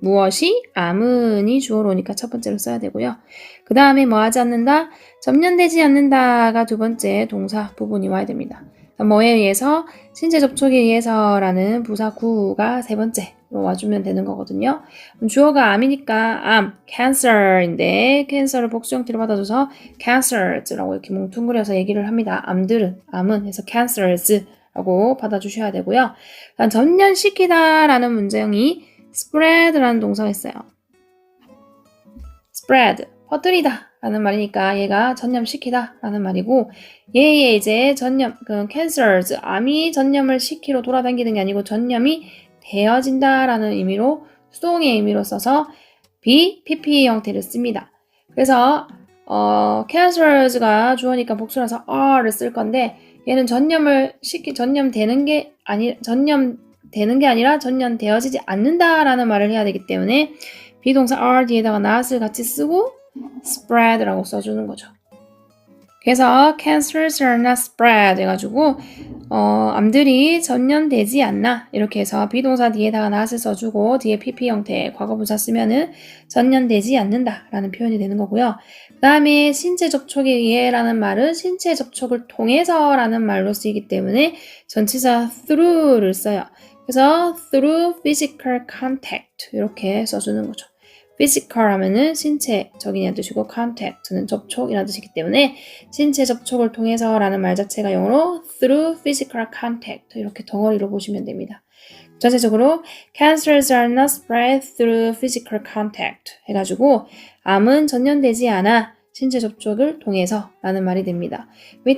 무엇이 암은이 주어로 오니까 첫 번째로 써야 되고요. 그 다음에 뭐 하지 않는다? 점연되지 않는다가 두 번째 동사 부분이 와야 됩니다. 뭐에 의해서 신체 접촉에 의해서라는 부사 구가 세 번째로 와주면 되는 거거든요. 주어가 암이니까 암, cancer인데 cancer를 복수 형태로 받아줘서 cancers라고 이렇게 뭉뚱그려서 얘기를 합니다. 암들은 암은 해서 cancers라고 받아주셔야 되고요. 다음 전연시키다라는 문제형이 spread라는 동사가 있어요. spread 퍼뜨리다 라는 말이니까 얘가 전염시키다 라는 말이고 얘의 이제 전염 그 cancers 암이 전염을 시키러 돌아다니는 게 아니고 전염이 되어진다 라는 의미로 수동의 의미로 써서 be pp 형태를 씁니다. 그래서 어, cancers가 주어니까 복수라서 are를 쓸 건데 얘는 전염을 시키 전염되는 게 아니 전염 되는 게 아니라 전염되어지지 않는다라는 말을 해야 되기 때문에 비동사 are 뒤에다가 not을 같이 쓰고 spread라고 써주는 거죠. 그래서 cancers are not spread 해가지고 어, 암들이 전염되지 않나 이렇게 해서 비동사 뒤에다가 not을 써주고 뒤에 pp 형태 과거분사 쓰면은 전염되지 않는다라는 표현이 되는 거고요. 그 다음에 신체 접촉에 의해라는 말은 신체 접촉을 통해서라는 말로 쓰이기 때문에 전치사 through를 써요. 그래서 through physical contact 이렇게 써주는 거죠. physical 하면은 신체적이라는 뜻이고 contact는 접촉이라는 뜻이기 때문에 신체 접촉을 통해서라는 말 자체가 영어로 through physical contact 이렇게 덩어리로 보시면 됩니다. 전체적으로 cancers are not spread through physical contact 해가지고 암은 전염되지 않아 신체 접촉을 통해서 라는 말이 됩니다.